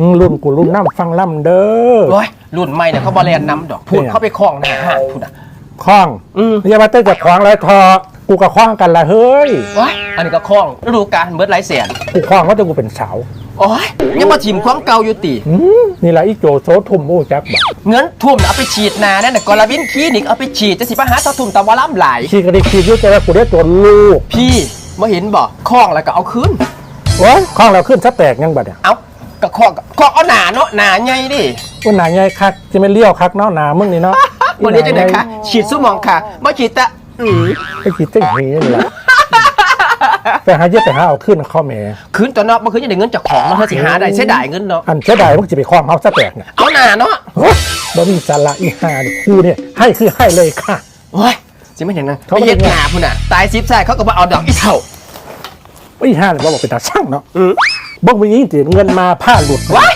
อืมรุ่นกูรุ่นน้ำฟังล่ำเด้อโอ้ยรุ่นใหม่เนี่ยเขาบอลแลนน้ำดอกพูดเนี่ยเข้าไปคล้องหน้าห้างพูดอะคล้องอืมอย่ามาเต้นจากคล้องแล้วทอกูกับคล้องกันละเฮ้ยว้ายอันนี้ก็คล้องฤดูกาลเบิร์ดไรแสนกูคล้องว่าจะกูเป็นสาวโอ้ยยังมาถิ่มความเก่าอยู่ติอืมนี่แหละอีโจโซทุ่มโอ้จักบักเงินทุ่มน่ะเอาไปฉีดนานั่นน่ะกอลาวินคลินิกเอาไปฉีดจะสิปะหาเท่าทุ่มตะวาล่ำหลายขี้กระดิกขี้อยุ่จะได้กูได้ตัวลูกพี่มาเห็นบ่คล้องแล้วก็เอาคืนโอ้ยคล้องเราขึ้นซะแตกยังบัดเนี่ยเอา ก็คล้องคล้องเอาหนาเนาะหนาใหญ่ดิว่าหนาใหญ่คักจะไม่เลี้ยวคักเนาะหนามึงนี่เนาะวันนี้จะไหนคะฉีดสู้มองค่ะมาฉีดตะอือไอ้ขีดเจ้งเฮนี่แหละไปหาเยอะไปหาเอาขึ้นข้อแหม่คืนตัวเนาะมาคืนจะได้เงินจากของเนาะเธอสิหาได้เสียดายเงินเนาะอันเสียดายมึงจะไปคล้องเขาซะแตกเนี่ยเอาหนาเนาะโอ้ยบ่มีสาระอีห่านี่กูเนี่ยให้คือให้เลยค่ะโอ้ยสิไม่อย่างนั้นเขาไปไม่เฮ็ดได้หนาพุ่นน่ะตายซิบใส่เขาก็มาเอาดอกอีเท่าอีห่าเนี่ยบ่บอกเป็นตาช่างเนาะ อือบ่มีนี่ติเงินมาผ้าหลุดว้าย